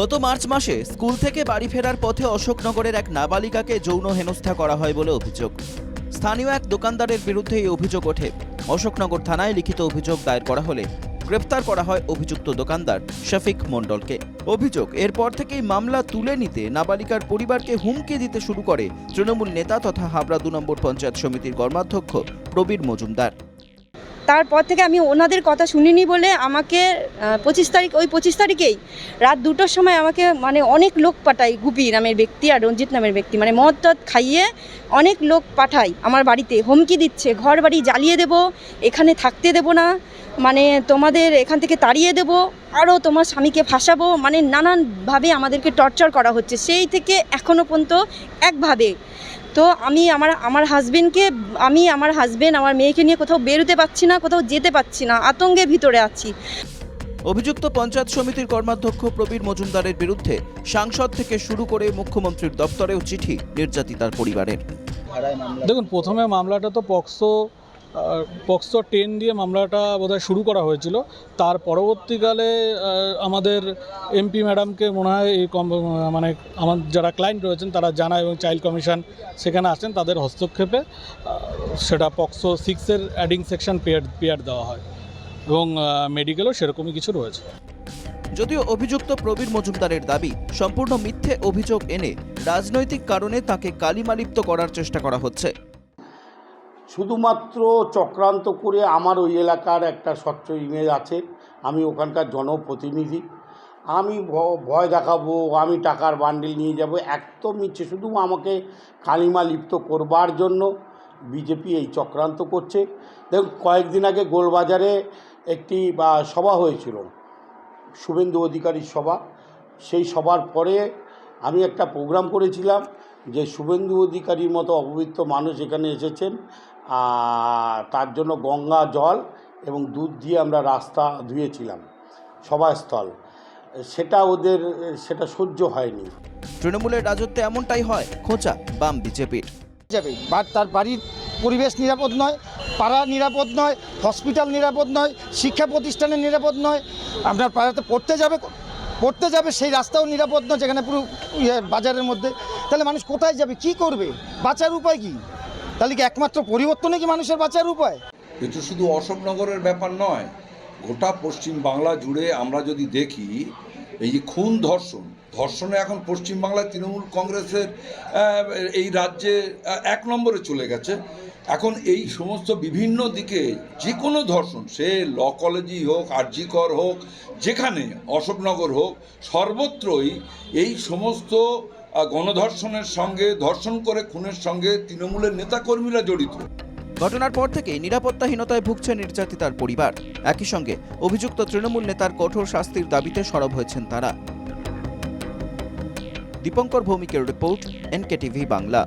গত মার্চ মাসে স্কুল থেকে বাড়ি ফেরার পথে অশোকনগরের এক নাবালিকাকে যৌন হেনস্থা করা হয় বলে অভিযোগ। স্থানীয় এক দোকানদারের বিরুদ্ধে এই অভিযোগ ওঠে। অশোকনগর থানায় লিখিত অভিযোগ দায়ের করা হলে গ্রেপ্তার করা হয় অভিযুক্ত দোকানদার শফিক মণ্ডলকে। অভিযোগ, এরপর থেকেই মামলা তুলে নিতে নাবালিকার পরিবারকে হুমকি দিতে শুরু করে তৃণমূল নেতা তথা হাবড়া দু নম্বর পঞ্চায়েত সমিতির কর্মাধ্যক্ষ প্রবীর মজুমদার। তারপর থেকে আমি ওনাদের কথা শুনিনি বলে আমাকে পঁচিশ তারিখ, ওই পঁচিশ তারিখেই রাত দুটোর সময় আমাকে মানে অনেক লোক পাঠায় গুপি নামের ব্যক্তি আর রঞ্জিত নামের ব্যক্তি। মানে মদ টদ খাইয়ে অনেক লোক পাঠায় আমার বাড়িতে, হুমকি দিচ্ছে, ঘর বাড়ি জ্বালিয়ে দেব, এখানে থাকতে দেব না মানে তোমাদের এখান থেকে তাড়িয়ে দেব, আরও তোমার স্বামীকে ফাঁসাবো মানে নানানভাবে আমাদেরকে টর্চার করা হচ্ছে। সেই থেকে এখনও পর্যন্ত একভাবে তো আমি আমার আমার হাজবেন্ডকে আমি আমার হাজবেন্ড আমার মেয়েকে নিয়ে কোথাও বেরোতে পারছি না কোথাও যেতে পারছি না আতঙ্কের ভিতরে আছি। অভিযুক্ত পঞ্চায়েত সমিতির কর্মাধ্যক্ষ প্রবীর মজুমদারের বিরুদ্ধে সাংসদ থেকে শুরু করে মুখ্যমন্ত্রীর দপ্তরেও চিঠি নির্যাতিতার পরিবারের। দেখুন প্রথমে মামলাটা তো পক্সো পক্সো টেন দিয়ে মামলাটা বোধহয় শুরু করা হয়েছিল। তার পরবর্তীকালে আমাদের এমপি ম্যাডামকে মনে হয় এই মানে আমার যারা ক্লায়েন্ট রয়েছেন, তারা জানায় এবং চাইল্ড কমিশন সেখানে আসেন, তাদের হস্তক্ষেপে সেটা পক্সো সিক্সের অ্যাডিং সেকশন পেয়ার পেয়ার দেওয়া হয় এবং মেডিকেলও সেরকমই কিছু রয়েছে। যদিও অভিযুক্ত প্রবীর মজুমদারের দাবি, সম্পূর্ণ মিথ্যে অভিযোগ এনে রাজনৈতিক কারণে তাকে কালিমালিপ্ত করার চেষ্টা করা হচ্ছে। শুধুমাত্র চক্রান্ত করে আমার ওই এলাকার একটা স্বচ্ছ ইমেজ আছে। আমি ওখানকার জনপ্রতিনিধি। আমি ভয় দেখাবো, আমি টাকার বান্ডিল নিয়ে যাব, একদম মিথ্যে শুধু আমাকে কালিমা লিপ্ত করবার জন্য বিজেপি এই চক্রান্ত করছে। দেখুন, কয়েকদিন আগে গোলবাজারে একটি, বা, সভা হয়েছিল, শুভেন্দু অধিকারীর সভা। সেই সভার পরে আমি একটা প্রোগ্রাম করেছিলাম যে শুভেন্দু অধিকারীর মতো অপবিত্র মানুষ এখানে এসেছেন। তার জন্য গঙ্গা জল এবং দুধ দিয়ে আমরা রাস্তা ধুয়েছিলাম সভাস্থল। সেটা ওদের সেটা সহ্য হয়নি। তৃণমূলের রাজত্বে এমনটাই হয় খোঁচা বাম বিজেপির। যাবে বা তার বাড়ির পরিবেশ নিরাপদ নয় পাড়া নিরাপদ নয় হসপিটাল নিরাপদ নয় শিক্ষা প্রতিষ্ঠানে নিরাপদ নয়। আপনার পাড়াতে পড়তে যাবে পড়তে যাবে সেই রাস্তাও নিরাপদ নয় যেখানে পুরো ইয়ে বাজারের মধ্যে। তাহলে মানুষ কোথায় যাবে কি করবে? বাঁচার উপায় কি? তাহলে কি একমাত্র পরিবর্তনে কি মানুষের বাঁচার উপায়? এটা শুধু অশোকনগরের ব্যাপার নয়, গোটা পশ্চিম বাংলা জুড়ে আমরা যদি দেখি, এই যে খুন ধর্ষণ, ধর্ষণে এখন পশ্চিমবাংলায় তৃণমূল কংগ্রেসের এই রাজ্যে এক নম্বরে চলে গেছে। এখন এই সমস্ত বিভিন্ন দিকে যে কোনো ধর্ষণ, সে ল কলেজই হোক, আরজিকর হোক, যেখানে অশোকনগর হোক, সর্বত্রই এই সমস্ত গণধর্ষণের সঙ্গে, ধর্ষণ করে খুনের সঙ্গে তৃণমূলের নেতাকর্মীরা জড়িত। ঘটনার পর থেকে নিরাপত্তাহীনতায় ভুগছে নির্যাতিতার পরিবার। একই সঙ্গে অভিযুক্ত তৃণমূল নেতার কঠোর শাস্তির দাবিতে সরব হয়েছেন তারা। Dipankar ভৌমিকের report, N K TV Bangla.